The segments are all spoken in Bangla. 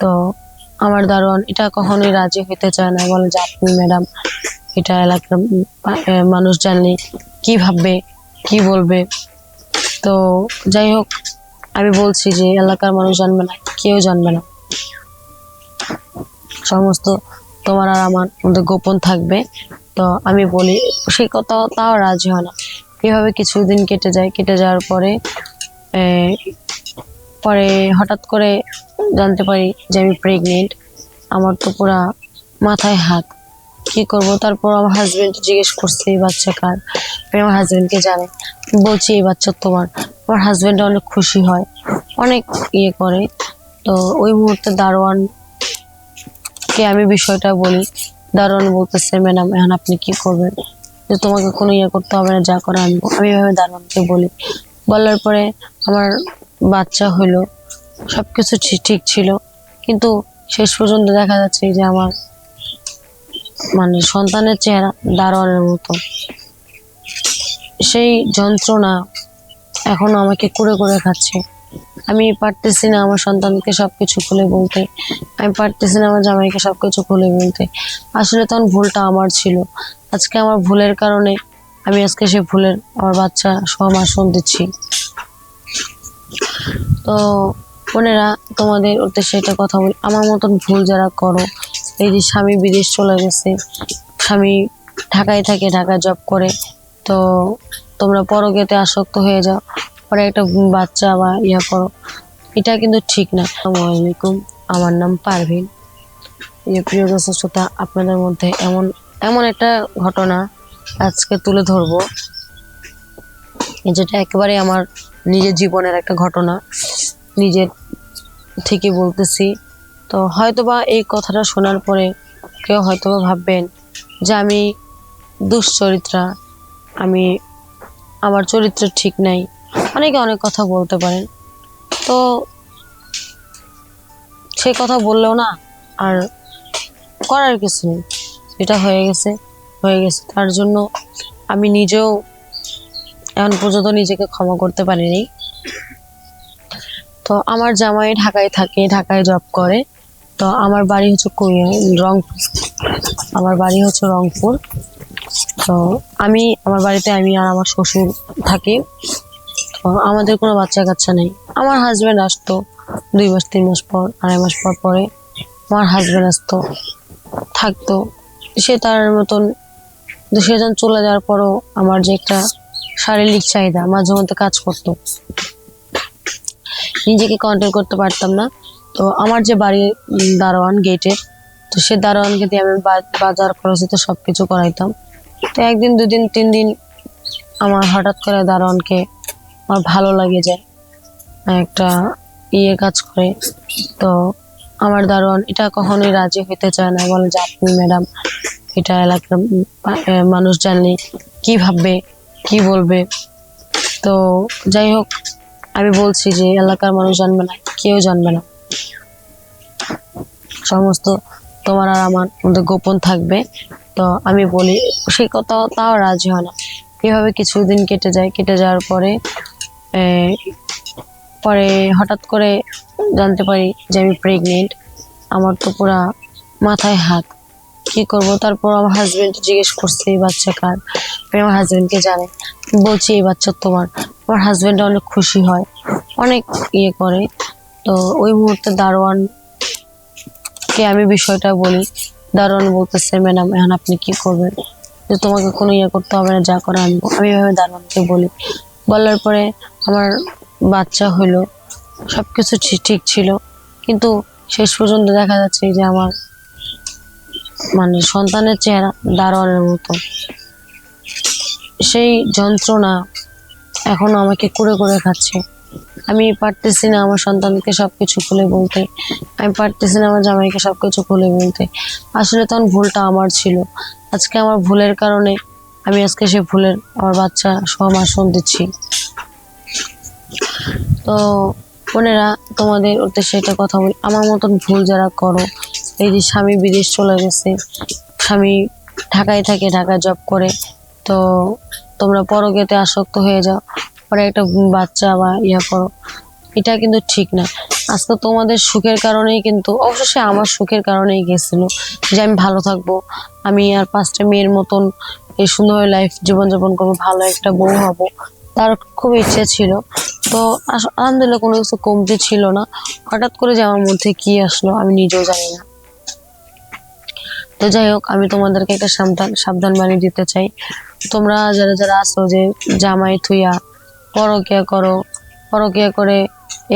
তো আমার দারোয়ান এটা কখনোই রাজি হইতে চায় না। বলে যে, আপনি ম্যাডাম, এটা এলাকার মানুষ জানলে কি ভাববে, কি বলবে? তো যাই হোক, আমি বলছি যে, এলাকার মানুষ জানবে না, কেউ জানবে না। সমস্ত তোমার আর আমার মধ্যে গোপন থাকবে। তো আমি বলি সেই কথা তাও রাজি হয় না। এভাবে কিছুদিন কেটে যায়, কেটে যাওয়ার পরে পরে হঠাৎ করে জানতে পারি যে আমি প্রেগনেন্ট আমার তো পুরা মাথায় হাত। কি করব? তারপর আমার হাজব্যান্ড জিজ্ঞেস করছে, এই বাচ্চা কার? আমার হাজব্যান্ডকে জানে। বলছি, এই বাচ্চা তোমার। আমার হাজবেন্ড অনেক খুশি হয়। অনেক ইয়ে করে। তো ওই মুহূর্তে দারোয়ান কে আমি বিষয়টা বলি। দারোয়ান বলতেছে, ম্যাডাম, এখন আপনি কি করবেন? যে তোমাকে কোনো ইয়ে করতে হবে না, যা করে আনব আমি এভাবে দারোয়ানকে বলি। বলার পরে আমার বাচ্চা হলো সব কিছু ঠিক ছিল। কিন্তু শেষ পর্যন্ত দেখা যাচ্ছে যে আমার মানে সন্তানের চেহারা দারোয়ানের মতো। সেই যন্ত্রণা এখনও আমাকে করে করে খাচ্ছে। আমি পারতেছি না আমার সন্তানকে সব কিছু খুলে বলতে। আমি পারতেছি না আমার জামাইকে সব কিছু খুলে বলতে। আসলে তখন ভুলটা আমার ছিল। আজকে আমার ভুলের কারণে আমি আজকে সে ভুলের আমার বাচ্চা সমাসন দিচ্ছি। তো বোনেরা, তোমাদের উদ্দেশ্যে এটা কথা বলি। আমার মতন ভুল যারা করো, এই যে স্বামী বিদেশ চলে গেছে, স্বামী ঢাকায় থাকে, ঢাকায় জব করে, তো তোমরা পরগেতে আসক্ত হয়ে যাও, পরে একটা বাচ্চা বা ইয়া করো। এটা কিন্তু ঠিক না। আলাইকুম, আমার নাম পারভিন। প্রিয় দর্শক শ্রোতা, আপনাদের মধ্যে এমন এমন একটা ঘটনা আজকে তুলে ধরবো। যেটা একেবারে আমার নিজের জীবনের একটা ঘটনা। নিজের থেকে বলতেছি। তো হয়তোবা এই কথাটা শোনার পরে কেউ হয়তোবা ভাববেন যে আমি দুশ্চরিত্রা, আমি আমার চরিত্র ঠিক নাই। অনেকে অনেক কথা বলতে পারেন। তো সেই কথা বললেও না, আর করার কিছু নেই। যেটা হয়ে গেছে। হয়ে গেছে। তার জন্য আমি নিজেও এখন পর্যন্ত নিজেকে ক্ষমা করতে পারিনি। তো আমার জামাই ঢাকায় থাকে, ঢাকায় জব করে। তো আমার বাড়ি হচ্ছে রংপুর। আমার বাড়ি হচ্ছে রংপুর। তো আমি, আমার বাড়িতে আমি আর আমার শ্বশুর থাকি। তো আমাদের কোনো বাচ্চা কাচ্চা নেই। আমার হাজবেন্ড আসতো দুই মাস, তিন মাস পর, আড়াই মাস পর পরে। আমার হাজব্যান্ড আসতো, থাকতো। সে তার মতন কিন্তু সে যখন চলে যাওয়ার পরও আমার যে একটা শারীরিক চাহিদা মাঝে মধ্যে কাজ করতো। নিজেকে কন্ট্রোল করতে পারতাম না। তো আমার যে বাড়ির দারোয়ান গেটের তো সে দারোয়ানকে দিয়ে আমি বাজার খরচিত সব কিছু করাইতাম। তো একদিন, দুদিন তিন দিন আমার হঠাৎ করে দারোয়ানকে আমার ভালো লাগে যায়, একটা ইয়ে কাজ করে। তো আমার দারোয়ান এটা কখনোই রাজি হইতে চায় না। বলে যে, আপনি ম্যাডাম এটা এলাকার মানুষ জানলে কি ভাববে, কি বলবে। তো যাই হোক, আমি বলছি যে এলাকার মানুষ জানবে না, কেউ জানবে না। সমস্ত তোমার আর আমার মধ্যে গোপন থাকবে। তো আমি বলি, সেই কথা তাও রাজি হয় না। এভাবে কিছুদিন কেটে যায়, কেটে যাওয়ার পরে পরে হঠাৎ করে জানতে পারি যে আমি প্রেগনেন্ট আমার তো পুরা মাথায় হাত। কি করব? তারপর আমার হাজবেন্ড জিজ্ঞেস করছে, এই বাচ্চা কার? আমি আমার হাজবেন্ডকে জানে। বলছি, এই বাচ্চা তোমার। আমার হাজবেন্ড অনেক খুশি হয়। অনেক ইয়ে করে। তো ওই মুহূর্তে দারোয়ান কে আমি বিষয়টা বলি। দারোয়ান বলতেছে, ম্যাডাম, এখন আপনি কি করবেন? যে, তোমাকে কোনো ইয়ে করতে হবে না, যা করে আনব। আমি এভাবে দারোয়ানকে বলি। বলার পরে আমার বাচ্চা হলো। সবকিছু ঠি- ঠিক ছিল। কিন্তু শেষ পর্যন্ত দেখা যাচ্ছে যে, আমার মানে সন্তানের চেহারা দারোয়ানের মতো। সেই যন্ত্রণা এখনও আমাকে করে করে খাচ্ছে। আমি পারতেছি না আমার সন্তানকে সবকিছু খুলে বলতে। আমি পারতেছি না আমার জামাইকে সবকিছু খুলে বলতে। আসলে তখন ভুলটা আমার ছিল। আজকে আমার ভুলের কারণে আমি আজকে সে ভুলের আমার বাচ্চা সমাসন দিচ্ছি। তো বোনেরা, তোমাদের উদ্দেশ্যে এটা কথা বলি। আমার মতন ভুল যারা করো এই যে স্বামী বিদেশ চলে গেছে। স্বামী ঢাকায় থাকে, ঢাকায় জব করে। তো তোমরা পরগেতে আসক্ত হয়ে যাও। পরে একটা বাচ্চা বা ইয়া করো। এটা কিন্তু ঠিক না। আজকে তোমাদের সুখের কারণেই কিন্তু অবশ্যই আমার সুখের কারণেই গেছিল যে আমি ভালো থাকব। আমি আর পাঁচটা মেয়ের মতন এই সুন্দর লাইফ জীবনযাপন করব, ভালো একটা বউ হব। তার খুব ইচ্ছে ছিল। তো আলহামদুলিল্লাহ কোনো কিছু কমতি ছিল না। হঠাৎ করে যে আমার মধ্যে কি আসলো আমি নিজেও জানি না। তো যাই হোক, আমি তোমাদেরকে একটা সাবধান সাবধান বাণী দিতে চাই। তোমরা যারা যারা আছো যে জামাই থুইয়া, পরকিয়া করো, পরকিয়া করে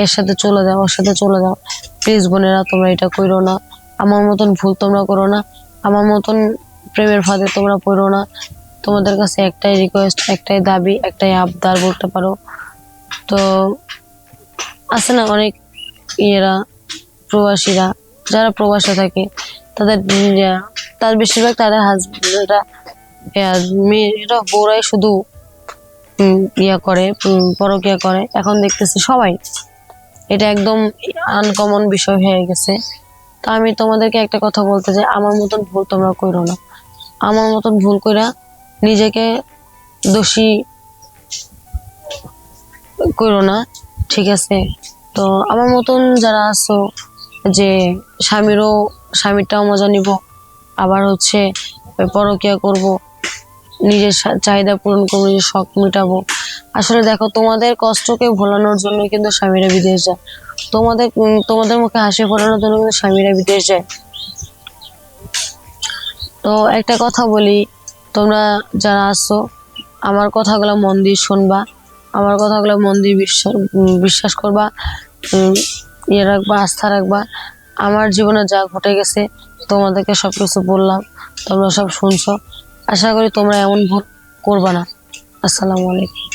এর সাথে চলে যাও, ওর সাথে চলে যাও। প্লিজ বোনেরা, তোমরা এটা করো না। আমার মতন ভুল তোমরা করো না। আমার মতন প্রেমের ফাঁদে তোমরা পড়ো না। তোমাদের কাছে একটাই রিকোয়েস্ট একটাই দাবি, একটাই আবদার বলতে পারো। তো আছে না অনেক ইয়েরা, প্রবাসীরা, যারা প্রবাসে থাকে তাদের তার বেশিরভাগ তাদের হাজবেন্ডরা মেয়েরা, বউরাই শুধু ইয়া করে পরকিয়া করে। এখন দেখতেছি সবাই, এটা একদম আনকমন বিষয় হয়ে গেছে। তো আমি তোমাদেরকে একটা কথা বলতে চাই, আমার মতন ভুল তোমরা করো না। আমার মতন ভুল কইরা নিজেকে দোষী করো না, ঠিক আছে? তো আমার মতন যারা আছো, যে স্বামীরও স্বামীরটাও মজা নিব। আবার হচ্ছে পরকিয়া করব, নিজের চাহিদা পূরণ করব, নিজের শখ মেটাবো। আসলে দেখো, তোমাদের কষ্টকে ভোলানোর জন্য কিন্তু স্বামীরা বিদেশ যায়। তোমাদের তোমাদের মুখে হাসি ফোটানোর জন্য কিন্তু স্বামীরা বিদেশ যায়। তো একটা কথা বলি, তোমরা যারা আসো আমার কথাগুলো মন দিয়ে শুনবা, আমার কথাগুলো মন দিয়ে বিশ্বাস বিশ্বাস করবা ইয়ে রাখবা, আস্থা রাখবা। আমার জীবনে যা ঘটে গেছে, তোমাদেরকে সব কিছু বললাম। তোমরা সব শুনছো। আশা করি তোমরা এমন ভুল করবা না। আসসালামু আলাইকুম।